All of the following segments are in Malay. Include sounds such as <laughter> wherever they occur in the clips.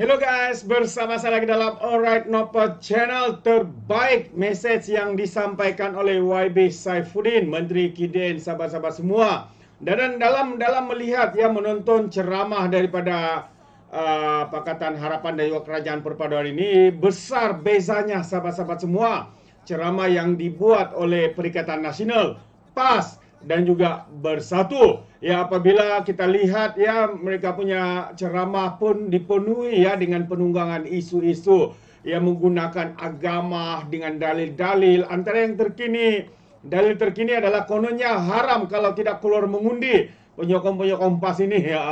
Hello guys, bersama saya lagi dalam Alright Nopa channel terbaik mesej yang disampaikan oleh YB Saifuddin, Menteri KIDN sahabat-sahabat semua. Dan dalam dalam melihat ya menonton ceramah daripada uh, Pakatan Harapan juga Kerajaan Perpaduan ini besar bezanya sahabat-sahabat semua. Ceramah yang dibuat oleh Perikatan Nasional PAS dan juga bersatu. Ya apabila kita lihat ya mereka punya ceramah pun dipenuhi ya dengan penunggangan isu-isu yang menggunakan agama dengan dalil-dalil. Antara yang terkini dalil terkini adalah kononnya haram kalau tidak keluar mengundi. Penyokong-penyokong PAS ini ya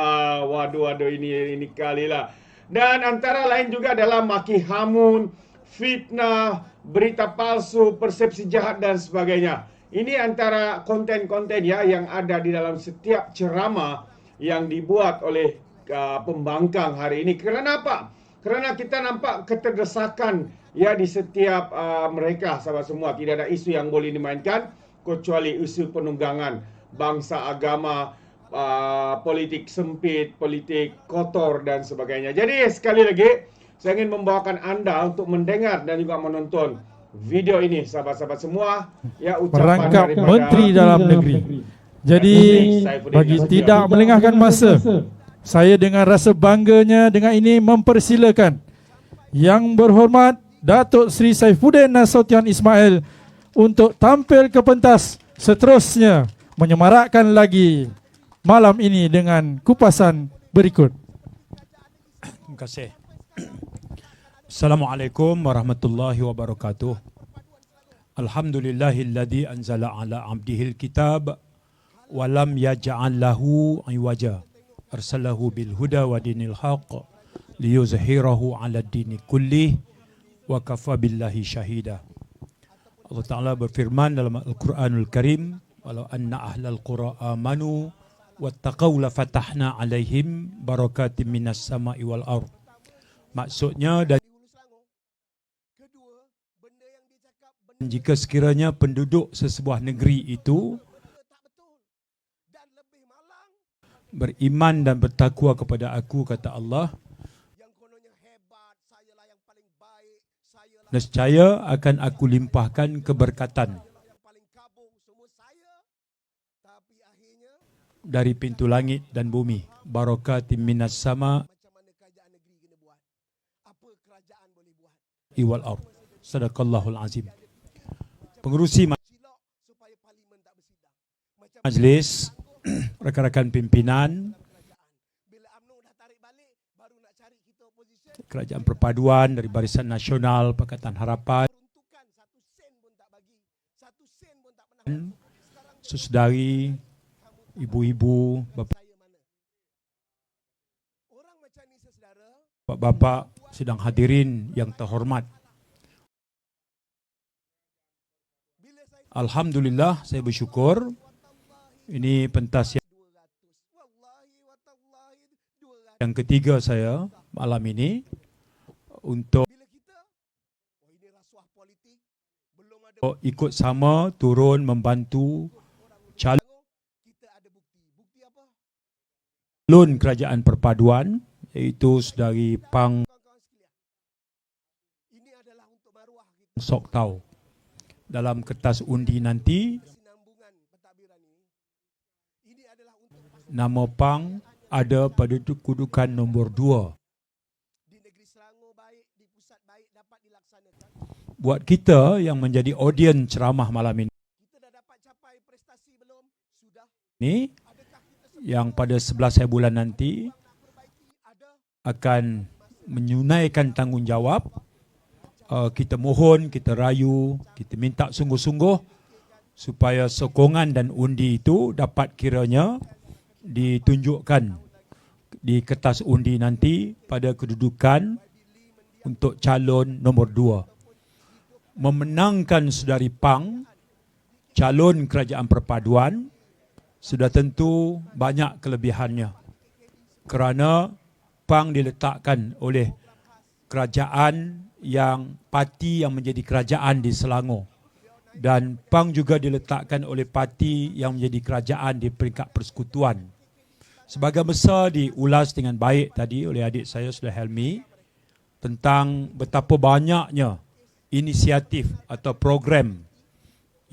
waduh waduh ini ini kali lah. Dan antara lain juga adalah maki hamun fitnah berita palsu persepsi jahat dan sebagainya ini antara konten-konten ya yang ada di dalam setiap ceramah yang dibuat oleh uh, pembangkang hari ini. Kerana apa? Kerana kita nampak keterdesakan ya di setiap uh, mereka sahabat semua. Tidak ada isu yang boleh dimainkan kecuali isu penunggangan bangsa agama, uh, politik sempit, politik kotor dan sebagainya. Jadi sekali lagi saya ingin membawakan anda untuk mendengar dan juga menonton video ini sahabat-sahabat semua ya ucapan merangkap daripada menteri dalam negeri. Jadi bagi tidak melengahkan masa, saya dengan rasa bangganya dengan ini mempersilakan yang berhormat Datuk Seri Saifuddin Nasution Ismail untuk tampil ke pentas seterusnya menyemarakkan lagi malam ini dengan kupasan berikut. Terima kasih. Assalamualaikum warahmatullahi wabarakatuh. Alhamdulillahilladzi anzala ala abdihil kitab wa lam yaj'al lahu iwaja. Arsalahu bil huda wa dinil haqq liyuzhirahu ala dini kulli wa kafa billahi syahida. Allah Ta'ala berfirman dalam Al-Quranul Karim walau anna ahlal qura amanu wattaqaw la fatahna alaihim barakatim minas sama'i wal ard. Maksudnya dan jika sekiranya penduduk sesebuah negeri itu beriman dan bertakwa kepada aku kata Allah nescaya akan aku limpahkan keberkatan. dari pintu langit dan bumi barakatim minas sama iwal ard. Sadaqallahul azim pengerusi majlis, <clears throat> rakan-rakan pimpinan, kerajaan perpaduan dari Barisan Nasional Pakatan Harapan, sesedari, ibu-ibu, bapak-bapak sedang hadirin yang terhormat. Alhamdulillah saya bersyukur. Ini pentas yang, yang ketiga saya malam ini untuk ikut sama turun membantu calon kerajaan perpaduan iaitu saudari Pang Sok Tau dalam kertas undi nanti nama Pang ada pada kedudukan nombor dua. Buat kita yang menjadi audien ceramah malam ini, ini yang pada 11 bulan nanti akan menunaikan tanggungjawab uh, kita mohon, kita rayu, kita minta sungguh-sungguh supaya sokongan dan undi itu dapat kiranya ditunjukkan di kertas undi nanti pada kedudukan untuk calon nombor dua. Memenangkan saudari Pang, calon kerajaan perpaduan, sudah tentu banyak kelebihannya. Kerana Pang diletakkan oleh kerajaan yang parti yang menjadi kerajaan di Selangor dan PANG juga diletakkan oleh parti yang menjadi kerajaan di peringkat persekutuan. Sebagai besar diulas dengan baik tadi oleh adik saya sudah Helmi tentang betapa banyaknya inisiatif atau program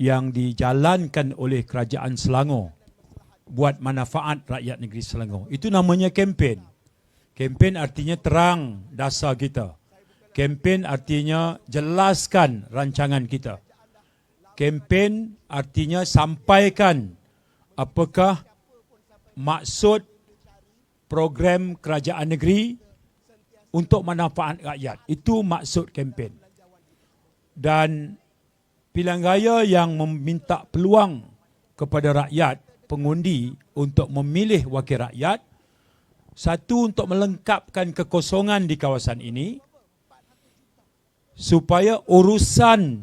yang dijalankan oleh kerajaan Selangor buat manfaat rakyat negeri Selangor. Itu namanya kempen. Kempen artinya terang dasar kita. Kempen artinya jelaskan rancangan kita. Kempen artinya sampaikan apakah maksud program kerajaan negeri untuk manfaat rakyat. Itu maksud kempen. Dan pilihan raya yang meminta peluang kepada rakyat pengundi untuk memilih wakil rakyat satu untuk melengkapkan kekosongan di kawasan ini supaya urusan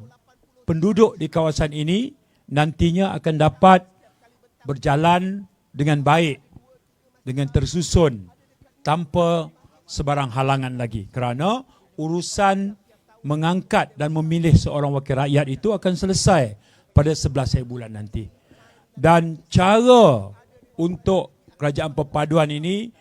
penduduk di kawasan ini nantinya akan dapat berjalan dengan baik dengan tersusun tanpa sebarang halangan lagi kerana urusan mengangkat dan memilih seorang wakil rakyat itu akan selesai pada 11 bulan nanti. Dan cara untuk kerajaan perpaduan ini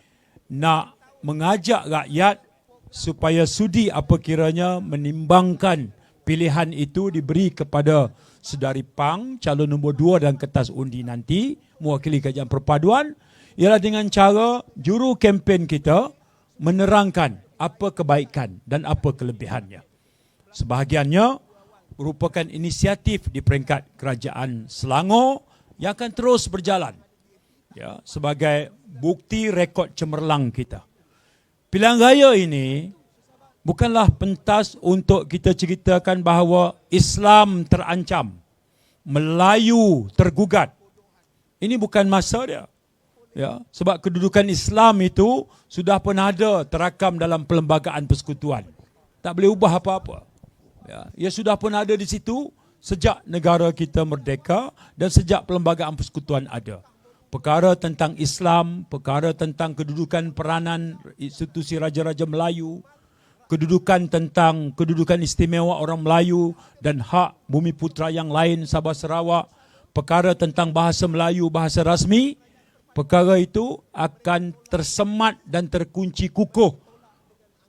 nak mengajak rakyat supaya sudi apa kiranya menimbangkan pilihan itu diberi kepada sedari Pang calon nombor dua dan kertas undi nanti mewakili kerajaan perpaduan ialah dengan cara juru kempen kita menerangkan apa kebaikan dan apa kelebihannya. Sebahagiannya merupakan inisiatif di peringkat kerajaan Selangor yang akan terus berjalan ya, sebagai bukti rekod cemerlang kita. Pilihan raya ini bukanlah pentas untuk kita ceritakan bahawa Islam terancam, Melayu tergugat. Ini bukan masa dia. Ya, sebab kedudukan Islam itu sudah pernah ada terakam dalam perlembagaan persekutuan. Tak boleh ubah apa-apa. Ya, ia sudah pernah ada di situ sejak negara kita merdeka dan sejak perlembagaan persekutuan ada. Perkara tentang Islam, perkara tentang kedudukan peranan institusi raja-raja Melayu, kedudukan tentang kedudukan istimewa orang Melayu dan hak bumi putra yang lain Sabah Sarawak, perkara tentang bahasa Melayu, bahasa rasmi, perkara itu akan tersemat dan terkunci kukuh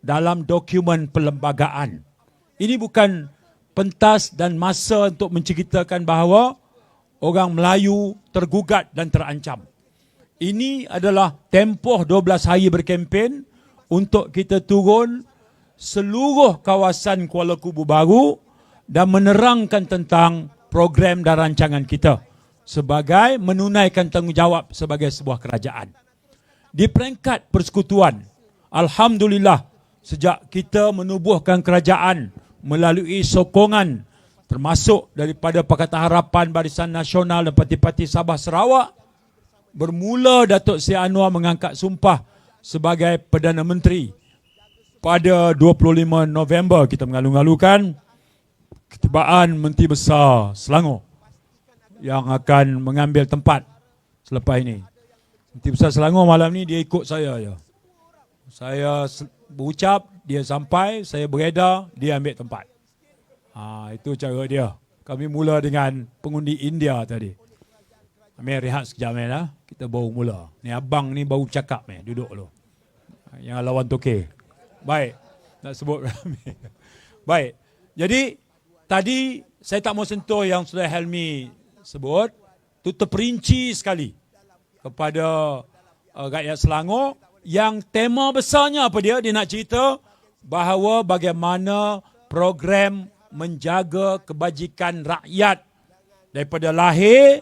dalam dokumen perlembagaan. Ini bukan pentas dan masa untuk menceritakan bahawa orang Melayu tergugat dan terancam. Ini adalah tempoh 12 hari berkempen untuk kita turun seluruh kawasan Kuala Kubu Baru dan menerangkan tentang program dan rancangan kita sebagai menunaikan tanggungjawab sebagai sebuah kerajaan. Di peringkat persekutuan, Alhamdulillah sejak kita menubuhkan kerajaan melalui sokongan termasuk daripada Pakatan Harapan Barisan Nasional dan Parti-Parti Sabah Sarawak, bermula Datuk Seri Anwar mengangkat sumpah sebagai Perdana Menteri pada 25 November kita mengalu-alukan ketibaan Menteri Besar Selangor yang akan mengambil tempat selepas ini. Nanti Besar Selangor malam ni dia ikut saya je. Saya berucap, dia sampai, saya beredar, dia ambil tempat. Ha, itu cara dia. Kami mula dengan pengundi India tadi. Kami rehat sekejap ni lah. Kita baru mula. Ni abang ni baru cakap ni, duduk dulu. Yang lawan toke. Baik. Nak sebut <laughs> kami. Baik. Jadi, tadi saya tak mau sentuh yang sudah Helmi sebut itu terperinci sekali kepada uh, rakyat Selangor yang tema besarnya apa dia dia nak cerita bahawa bagaimana program menjaga kebajikan rakyat. Daripada lahir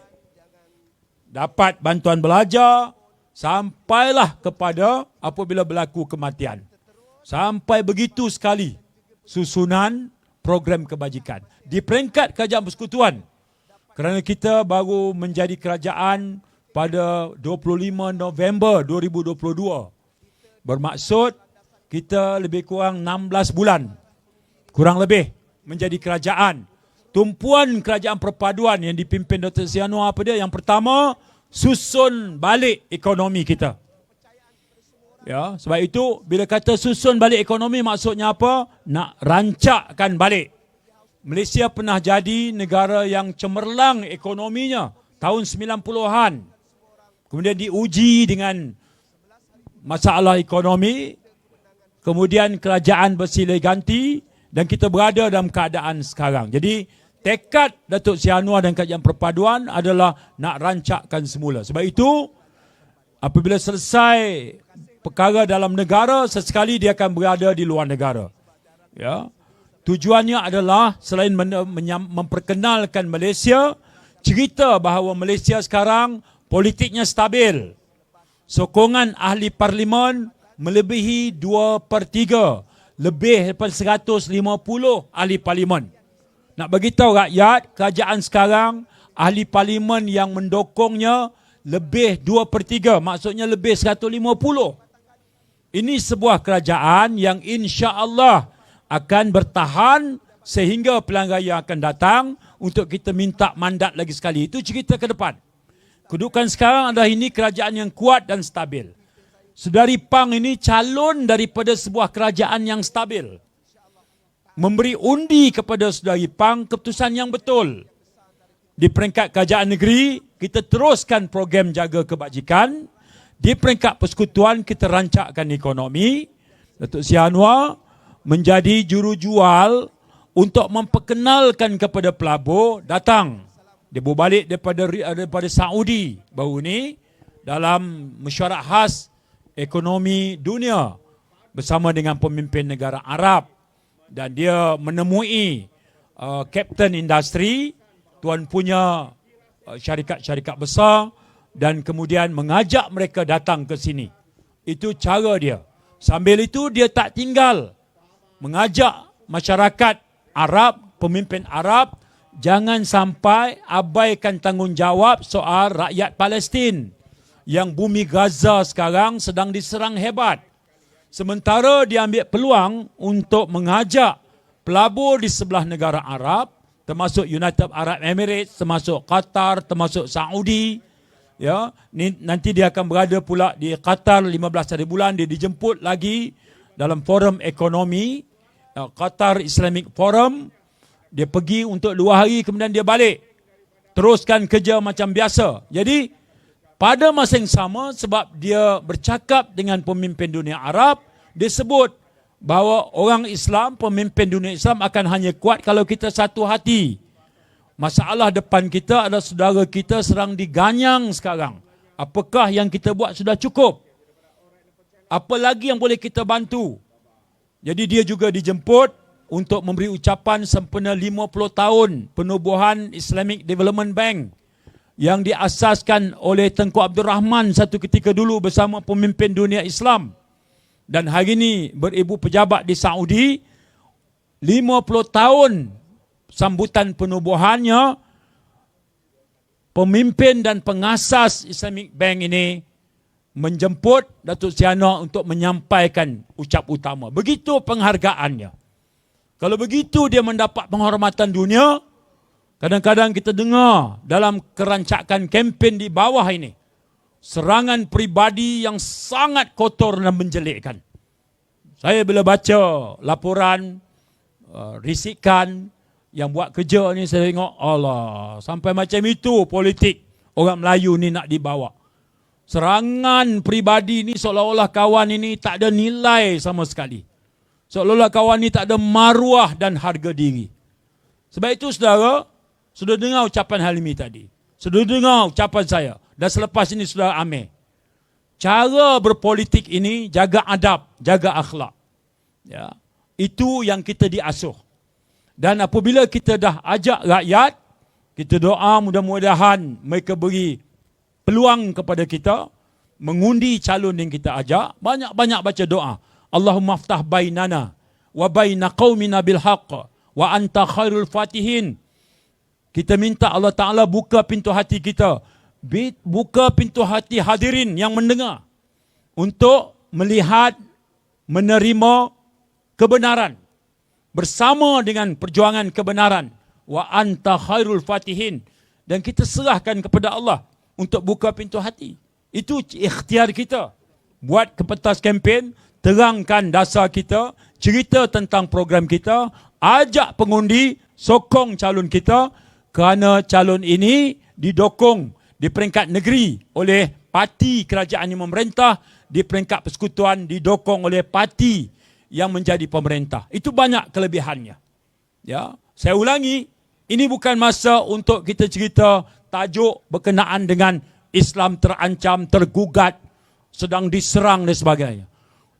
dapat bantuan belajar sampailah kepada apabila berlaku kematian. Sampai begitu sekali susunan program kebajikan. Di peringkat kerajaan persekutuan kerana kita baru menjadi kerajaan pada 25 November 2022. Bermaksud kita lebih kurang 16 bulan. Kurang lebih menjadi kerajaan. Tumpuan kerajaan perpaduan yang dipimpin Dr. Sianwa apa dia? Yang pertama, susun balik ekonomi kita. Ya, sebab itu bila kata susun balik ekonomi maksudnya apa? Nak rancakkan balik Malaysia pernah jadi negara yang cemerlang ekonominya tahun 90-an. Kemudian diuji dengan masalah ekonomi kemudian kerajaan bersilih ganti dan kita berada dalam keadaan sekarang. Jadi tekad Datuk Seri Anwar dan kajian perpaduan adalah nak rancakkan semula. Sebab itu apabila selesai perkara dalam negara sesekali dia akan berada di luar negara. Ya. Tujuannya adalah selain memperkenalkan Malaysia, cerita bahawa Malaysia sekarang politiknya stabil. Sokongan ahli parlimen melebihi 2 per 3. Lebih daripada 150 ahli parlimen. Nak beritahu rakyat, kerajaan sekarang, ahli parlimen yang mendokongnya lebih 2 per 3. Maksudnya lebih 150. Ini sebuah kerajaan yang insya Allah akan bertahan sehingga pelanggan yang akan datang untuk kita minta mandat lagi sekali. Itu cerita ke depan. Kedudukan sekarang adalah ini kerajaan yang kuat dan stabil. Saudari Pang ini calon daripada sebuah kerajaan yang stabil. Memberi undi kepada saudari Pang keputusan yang betul. Di peringkat kerajaan negeri, kita teruskan program jaga kebajikan. Di peringkat persekutuan, kita rancakkan ekonomi. Datuk Si Anwar, menjadi juru jual untuk memperkenalkan kepada pelabur datang dia berbalik daripada daripada Saudi baru ni dalam mesyuarat khas ekonomi dunia bersama dengan pemimpin negara Arab. Dan dia menemui uh, kapten industri tuan punya uh, syarikat-syarikat besar dan kemudian mengajak mereka datang ke sini. Itu cara dia. Sambil itu dia tak tinggal mengajak masyarakat Arab, pemimpin Arab jangan sampai abaikan tanggungjawab soal rakyat Palestin yang bumi Gaza sekarang sedang diserang hebat. Sementara dia ambil peluang untuk mengajak pelabur di sebelah negara Arab termasuk United Arab Emirates, termasuk Qatar, termasuk Saudi ya ni, nanti dia akan berada pula di Qatar 15 hari bulan dia dijemput lagi dalam forum ekonomi uh, Qatar Islamic Forum. Dia pergi untuk dua hari kemudian dia balik. Teruskan kerja macam biasa. Jadi pada masa yang sama sebab dia bercakap dengan pemimpin dunia Arab dia sebut bahawa orang Islam pemimpin dunia Islam akan hanya kuat kalau kita satu hati. Masalah depan kita adalah saudara kita serang diganyang sekarang. Apakah yang kita buat sudah cukup? Apa lagi yang boleh kita bantu? Jadi dia juga dijemput untuk memberi ucapan sempena 50 tahun penubuhan Islamic Development Bank yang diasaskan oleh Tengku Abdul Rahman satu ketika dulu bersama pemimpin dunia Islam. Dan hari ini beribu pejabat di Saudi 50 tahun sambutan penubuhannya pemimpin dan pengasas Islamic Bank ini menjemput Datuk Siana untuk menyampaikan ucap utama. Begitu penghargaannya. Kalau begitu dia mendapat penghormatan dunia, kadang-kadang kita dengar dalam kerancakan kempen di bawah ini, serangan pribadi yang sangat kotor dan menjelikkan. Saya bila baca laporan, uh, risikan yang buat kerja ni, saya tengok, Allah, sampai macam itu politik orang Melayu ni nak dibawa serangan pribadi ni seolah-olah kawan ini tak ada nilai sama sekali. Seolah-olah kawan ini tak ada maruah dan harga diri. Sebab itu saudara, sudah dengar ucapan Halimi tadi. Sudah dengar ucapan saya. Dan selepas ini sudah amir. Cara berpolitik ini jaga adab, jaga akhlak. Ya. Itu yang kita diasuh. Dan apabila kita dah ajak rakyat, kita doa mudah-mudahan mereka beri peluang kepada kita mengundi calon yang kita ajak banyak-banyak baca doa Allahumma ftah bainana wa baina qaumina bil haqq wa anta khairul fatihin kita minta Allah Taala buka pintu hati kita. Buka pintu hati hadirin yang mendengar. Untuk melihat menerima kebenaran. Bersama dengan perjuangan kebenaran. Wa anta khairul fatihin. Dan kita serahkan kepada Allah untuk buka pintu hati. Itu ikhtiar kita. Buat kepentas kempen, terangkan dasar kita, cerita tentang program kita, ajak pengundi, sokong calon kita kerana calon ini didokong di peringkat negeri oleh parti kerajaan yang memerintah, di peringkat persekutuan didokong oleh parti yang menjadi pemerintah. Itu banyak kelebihannya. Ya, saya ulangi, ini bukan masa untuk kita cerita tajuk berkenaan dengan Islam terancam, tergugat, sedang diserang dan sebagainya.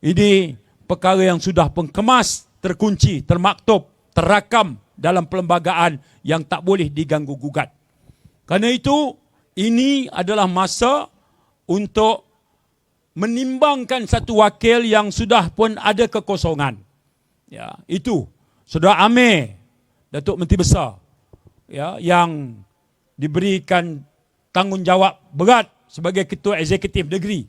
Ini perkara yang sudah pengkemas, terkunci, termaktub, terrakam dalam perlembagaan yang tak boleh diganggu gugat. Karena itu, ini adalah masa untuk menimbangkan satu wakil yang sudah pun ada kekosongan. Ya, itu Saudara Amir, Datuk Menteri Besar, ya, yang diberikan tanggungjawab berat sebagai ketua eksekutif negeri.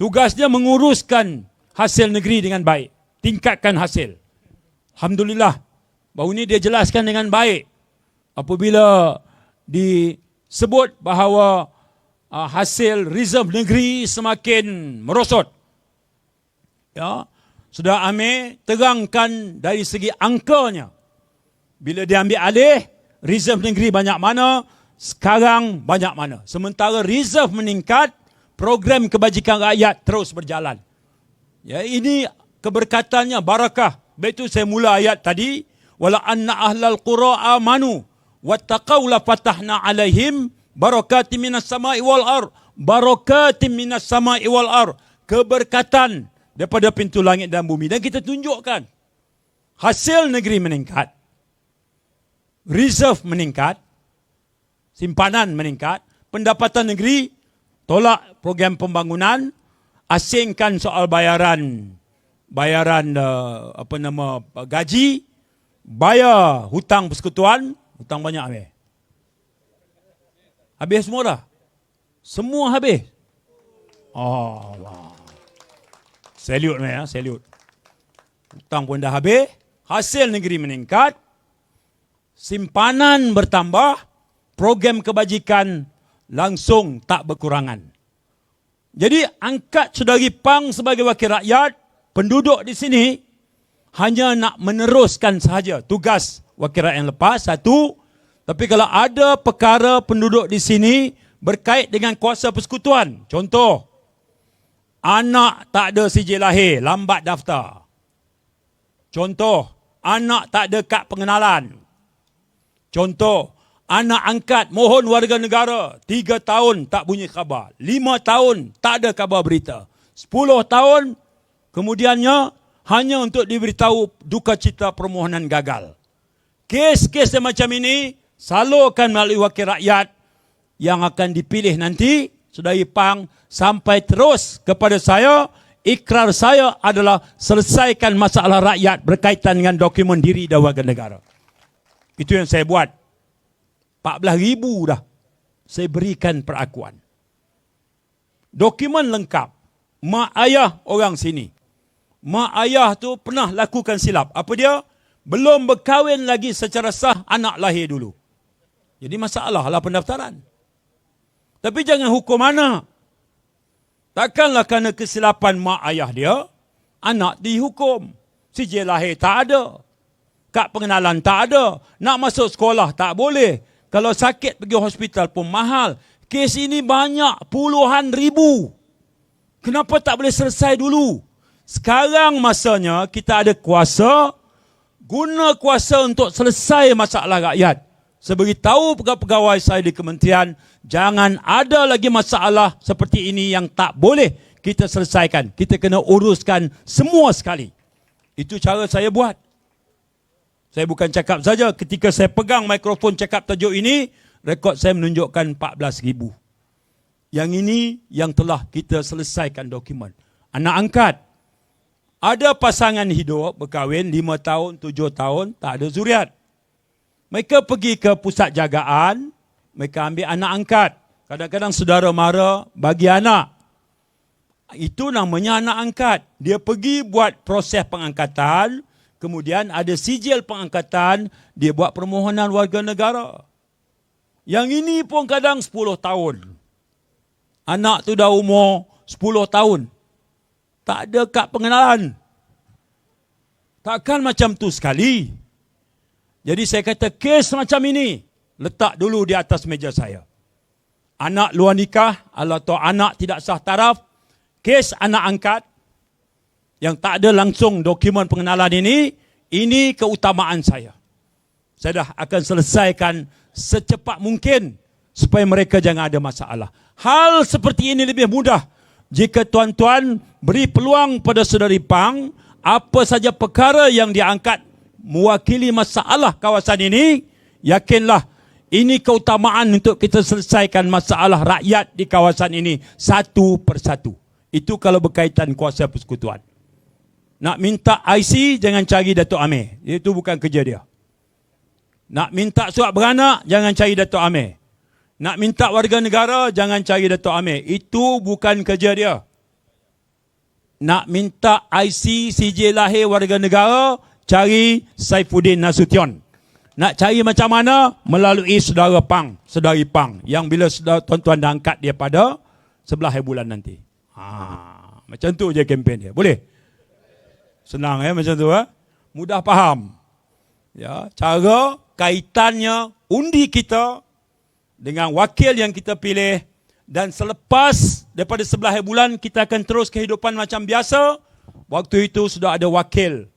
Tugasnya menguruskan hasil negeri dengan baik, tingkatkan hasil. Alhamdulillah, baru ini dia jelaskan dengan baik apabila disebut bahawa uh, hasil reserve negeri semakin merosot. Ya, sudah Amir terangkan dari segi angkanya. Bila dia ambil alih, reserve negeri banyak mana, sekarang banyak mana. Sementara reserve meningkat, program kebajikan rakyat terus berjalan. Ya, ini keberkatannya barakah. Baik itu saya mula ayat tadi, wala anna ahlal qura amanu wattaqau la fatahna alaihim barakatim minas sama'i wal ar barakatim minas sama'i wal ar keberkatan daripada pintu langit dan bumi. Dan kita tunjukkan hasil negeri meningkat reserve meningkat simpanan meningkat pendapatan negeri tolak program pembangunan asingkan soal bayaran bayaran uh, apa nama gaji bayar hutang persekutuan hutang banyak habis habis semua dah semua habis oh, Allah Salute ya, salute. Hutang pun dah habis, hasil negeri meningkat, simpanan bertambah, program kebajikan langsung tak berkurangan. Jadi angkat saudari Pang sebagai wakil rakyat, penduduk di sini hanya nak meneruskan sahaja tugas wakil rakyat yang lepas, satu. Tapi kalau ada perkara penduduk di sini berkait dengan kuasa persekutuan, contoh, Anak tak ada CJ lahir, lambat daftar. Contoh, anak tak ada kad pengenalan. Contoh, anak angkat mohon warga negara, tiga tahun tak bunyi khabar. Lima tahun tak ada khabar berita. Sepuluh tahun, kemudiannya hanya untuk diberitahu duka cita permohonan gagal. Kes-kes macam ini salurkan melalui wakil rakyat yang akan dipilih nanti, sudah ipang, sampai terus kepada saya ikrar saya adalah selesaikan masalah rakyat berkaitan dengan dokumen diri dan warga negara. Itu yang saya buat. 14 ribu dah saya berikan perakuan. Dokumen lengkap. Mak ayah orang sini. Mak ayah tu pernah lakukan silap. Apa dia? Belum berkahwin lagi secara sah anak lahir dulu. Jadi masalah lah pendaftaran. Tapi jangan hukum anak. Takkanlah kerana kesilapan mak ayah dia, anak dihukum. Sijil lahir tak ada. Kad pengenalan tak ada. Nak masuk sekolah tak boleh. Kalau sakit pergi hospital pun mahal. Kes ini banyak, puluhan ribu. Kenapa tak boleh selesai dulu? Sekarang masanya kita ada kuasa, guna kuasa untuk selesai masalah rakyat. Seberitahu pegawai-pegawai saya di kementerian, Jangan ada lagi masalah seperti ini yang tak boleh kita selesaikan. Kita kena uruskan semua sekali. Itu cara saya buat. Saya bukan cakap saja ketika saya pegang mikrofon cakap tajuk ini, rekod saya menunjukkan 14 ribu. Yang ini yang telah kita selesaikan dokumen. Anak angkat. Ada pasangan hidup berkahwin 5 tahun, 7 tahun, tak ada zuriat. Mereka pergi ke pusat jagaan, mereka ambil anak angkat. Kadang-kadang saudara mara bagi anak. Itu namanya anak angkat. Dia pergi buat proses pengangkatan. Kemudian ada sijil pengangkatan. Dia buat permohonan warga negara. Yang ini pun kadang 10 tahun. Anak tu dah umur 10 tahun. Tak ada kad pengenalan. Takkan macam tu sekali. Jadi saya kata kes macam ini letak dulu di atas meja saya. Anak luar nikah atau anak tidak sah taraf, kes anak angkat, yang tak ada langsung dokumen pengenalan ini, ini keutamaan saya. Saya dah akan selesaikan secepat mungkin supaya mereka jangan ada masalah. Hal seperti ini lebih mudah jika tuan-tuan beri peluang pada saudari Pang apa saja perkara yang diangkat mewakili masalah kawasan ini, yakinlah ini keutamaan untuk kita selesaikan masalah rakyat di kawasan ini satu persatu. Itu kalau berkaitan kuasa persekutuan. Nak minta IC, jangan cari Datuk Amir. Itu bukan kerja dia. Nak minta surat beranak, jangan cari Datuk Amir. Nak minta warga negara, jangan cari Datuk Amir. Itu bukan kerja dia nak minta IC CJ lahir warga negara, cari Saifuddin Nasution. Nak cari macam mana? Melalui saudara Pang, saudari Pang. Yang bila tuan-tuan dah angkat dia pada sebelah bulan nanti. Ha, macam tu je kempen dia. Boleh? Senang ya macam tu ya. Mudah faham. Ya, cara kaitannya undi kita dengan wakil yang kita pilih dan selepas daripada sebelah bulan kita akan terus kehidupan macam biasa. Waktu itu sudah ada wakil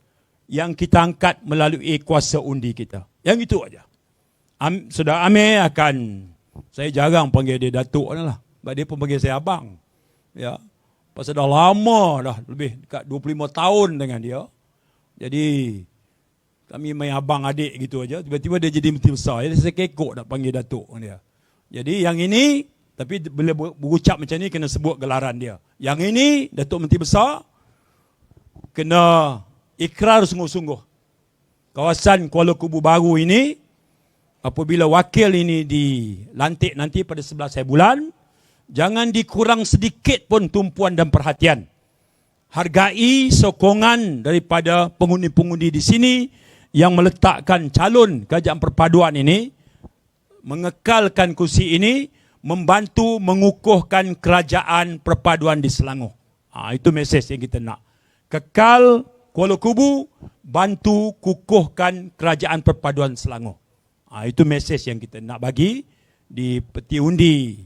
yang kita angkat melalui kuasa undi kita. Yang itu aja. Am, sudah Amir akan saya jarang panggil dia datuk lah. Sebab dia pun panggil saya abang. Ya. Pasal dah lama dah lebih dekat 25 tahun dengan dia. Jadi kami main abang adik gitu aja. Tiba-tiba dia jadi menteri besar. Jadi saya kekok nak panggil datuk dia. Jadi yang ini tapi bila berucap macam ni kena sebut gelaran dia. Yang ini Datuk Menteri Besar kena ikrar sungguh-sungguh. Kawasan Kuala Kubu baru ini apabila wakil ini dilantik nanti pada 11 bulan jangan dikurang sedikit pun tumpuan dan perhatian. Hargai sokongan daripada pengundi-pengundi di sini yang meletakkan calon kerajaan perpaduan ini mengekalkan kursi ini membantu mengukuhkan kerajaan perpaduan di Selangor. Ha, itu mesej yang kita nak. Kekal Kuala Kubu, bantu kukuhkan kerajaan perpaduan Selangor. Ha, itu mesej yang kita nak bagi di peti undi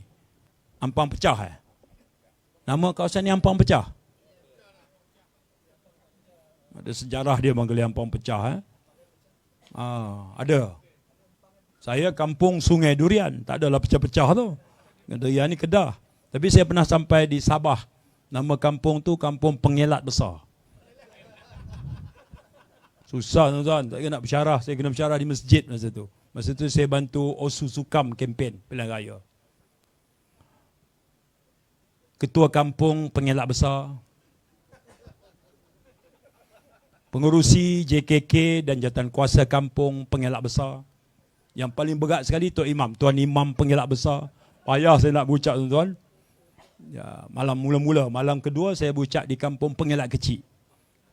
Ampang Pecah. Eh? Nama kawasan ni Ampang Pecah? Ada sejarah dia panggil Ampang Pecah. Eh? Ha, ada. Saya kampung Sungai Durian. Tak adalah pecah-pecah tu. Durian ni Kedah. Tapi saya pernah sampai di Sabah. Nama kampung tu kampung pengelat besar. Susah tuan-tuan. Tak kena nak bersyarah. Saya kena bersyarah di masjid masa tu. Masa tu saya bantu Osu Sukam kempen pilihan raya. Ketua kampung pengelak besar. Pengurusi JKK dan jatan kuasa kampung pengelak besar. Yang paling berat sekali Tok Imam. Tuan Imam pengelak besar. Payah saya nak berucap tuan-tuan. Ya, malam mula-mula, malam kedua saya berucap di kampung Pengelak Kecil.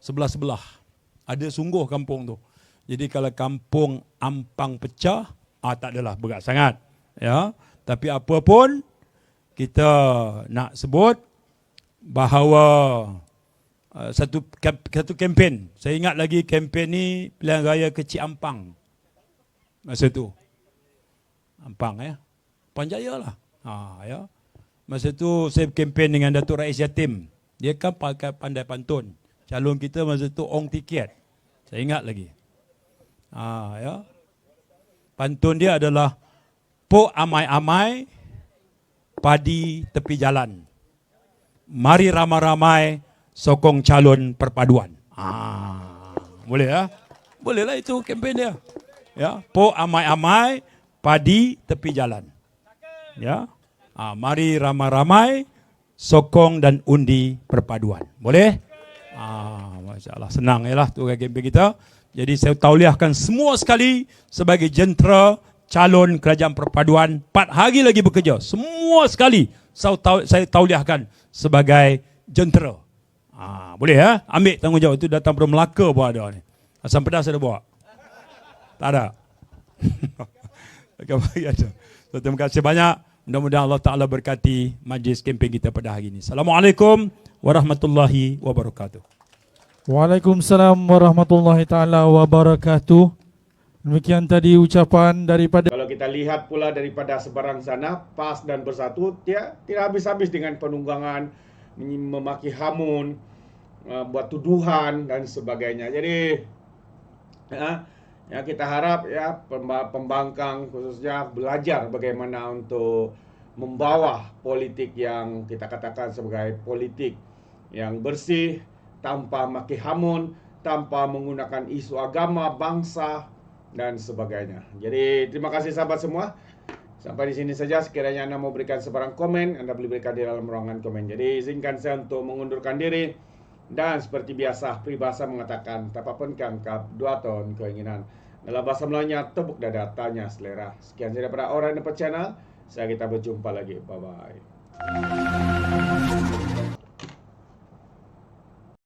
Sebelah-sebelah. Ada sungguh kampung tu. Jadi kalau kampung Ampang pecah, ah tak adalah berat sangat. Ya. Tapi apa pun kita nak sebut bahawa uh, satu satu kempen. Saya ingat lagi kempen ni pilihan raya kecil Ampang. Masa tu. Ampang ya. Panjaya lah. Ha, ya. Masa tu saya kempen dengan Datuk Rais Yatim. Dia kan pakai pandai pantun. Calon kita masa tu ong tiket. Saya ingat lagi. Ha, ya. Pantun dia adalah Po amai-amai padi tepi jalan. Mari ramai-ramai sokong calon perpaduan. Ha, boleh ya? Bolehlah itu kempen dia. Ya, po amai-amai padi tepi jalan. Ya. Ha, mari ramai-ramai sokong dan undi perpaduan. Boleh? Ah, masya-Allah senang yalah tu kempen kita. Jadi saya tauliahkan semua sekali sebagai jentera calon kerajaan perpaduan 4 hari lagi bekerja. Semua sekali saya tauliahkan sebagai jentera. Ah, boleh ya? Ambil tanggungjawab itu datang dari Melaka pun ada ni. Asam pedas ada bawa? Tak ada. So, terima kasih banyak. Mudah-mudahan Allah Ta'ala berkati majlis kempen kita pada hari ini. Assalamualaikum warahmatullahi wabarakatuh. Waalaikumsalam warahmatullahi ta'ala wabarakatuh. Demikian tadi ucapan daripada Kalau kita lihat pula daripada sebarang sana PAS dan Bersatu dia tidak habis-habis dengan penunggangan memaki hamun uh, buat tuduhan dan sebagainya. Jadi ya, ya kita harap ya pembangkang khususnya belajar bagaimana untuk membawa politik yang kita katakan sebagai politik yang bersih tanpa maki hamun, tanpa menggunakan isu agama, bangsa dan sebagainya. Jadi terima kasih sahabat semua. Sampai di sini saja sekiranya Anda mau berikan sebarang komen, Anda boleh berikan di dalam ruangan komen. Jadi izinkan saya untuk mengundurkan diri dan seperti biasa peribahasa mengatakan tapapun kangkap dua tahun keinginan. Dalam bahasa Melayunya tepuk dada tanya selera. Sekian saja daripada Orang Dapat Channel. Saya kita berjumpa lagi. Bye bye.